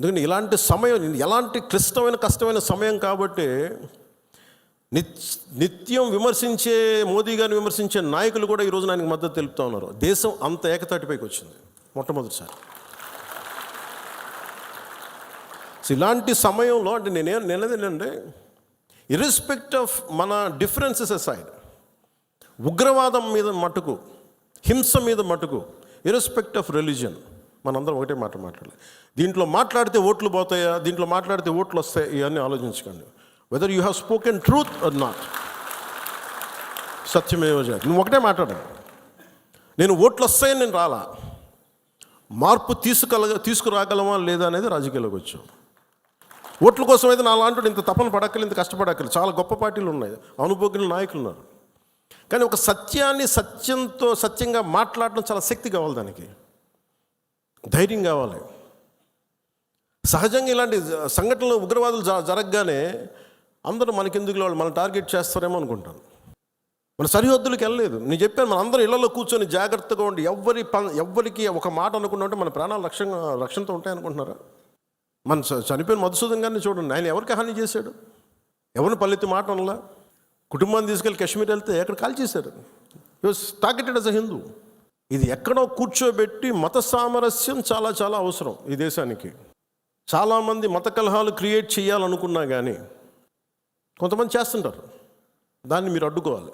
ఎందుకంటే ఇలాంటి సమయం ఎలాంటి క్లిష్టమైన కష్టమైన సమయం కాబట్టి నిత్ నిత్యం విమర్శించే మోదీ గారిని విమర్శించే నాయకులు కూడా ఈరోజు ఆయనకు మద్దతు తెలుపుతూ ఉన్నారు. దేశం అంత ఏకతాటిపైకి వచ్చింది మొట్టమొదటిసారి. సో ఇలాంటి సమయంలో అంటే నేనే నేనేది ఇర్రెస్పెక్ట్ ఆఫ్ మన డిఫరెన్సెస్ సైడ్ ఉగ్రవాదం మీద మటుకు హింస మీద మటుకు ఇర్రెస్పెక్ట్ ఆఫ్ రిలీజన్ మనందరం ఒకటే మాట మాట్లాడాలి. దీంట్లో మాట్లాడితే ఓట్లు పోతాయా? దీంట్లో మాట్లాడితే ఓట్లు వస్తాయి? ఇవన్నీ ఆలోచించకండి. Whether you have spoken truth or not సత్యమేవ జయతి నువ్వు ఒకటే మాట్లాడాలి నేను ఓట్లు వస్తాయని నేను రాలా. మార్పు తీసుకల తీసుకురాగలమా లేదా అనేది రాజకీయాలకు వచ్చాం. ఓట్ల కోసం అయితే నా లాంటి ఇంత తపన పడక్కలు ఇంత కష్టపడక్కలు చాలా గొప్ప పార్టీలు ఉన్నాయి. అనుభోగిన నాయకులు ఉన్నారు. కానీ ఒక సత్యాన్ని సత్యంతో సత్యంగా మాట్లాడడం చాలా శక్తి కావాలి దానికి. ధైర్యం కావాలి. సహజంగా ఇలాంటి సంఘటనలు ఉగ్రవాదులు జ- జరగగానే అందరూ మనకెందుకు వాళ్ళు మన టార్గెట్ చేస్తారేమో అనుకుంటాను. మన సరిహద్దులకు వెళ్ళలేదు. నేను చెప్పాను మన అందరం ఇళ్ళలో కూర్చొని జాగ్రత్తగా ఉండి ఎవ్వరి ప ఎవ్వరికి ఒక మాట అనుకుంటా ఉంటే మన ప్రాణాలు రక్షణ రక్షణతో ఉంటాయనుకుంటున్నారా మన చ- చనిపోయిన మధుసూదన్ గారిని చూడండి ఆయన ఎవరికి హాని చేశాడు? ఎవరిని పల్లెత్తి మాట అనలా? కుటుంబాన్ని తీసుకెళ్ళి కాశ్మీర్ వెళ్తే ఎక్కడ కాల్ చేశారు టార్గెటెడ్ అస్ అ హిందూ ఇది ఎక్కడో కూర్చోబెట్టి మత సామరస్యం చాలా చాలా అవసరం ఈ దేశానికి. చాలామంది మత కలహాలు క్రియేట్ చేయాలనుకున్నా కానీ కొంతమంది చేస్తుంటారు. దాన్ని మీరు అడ్డుకోవాలి.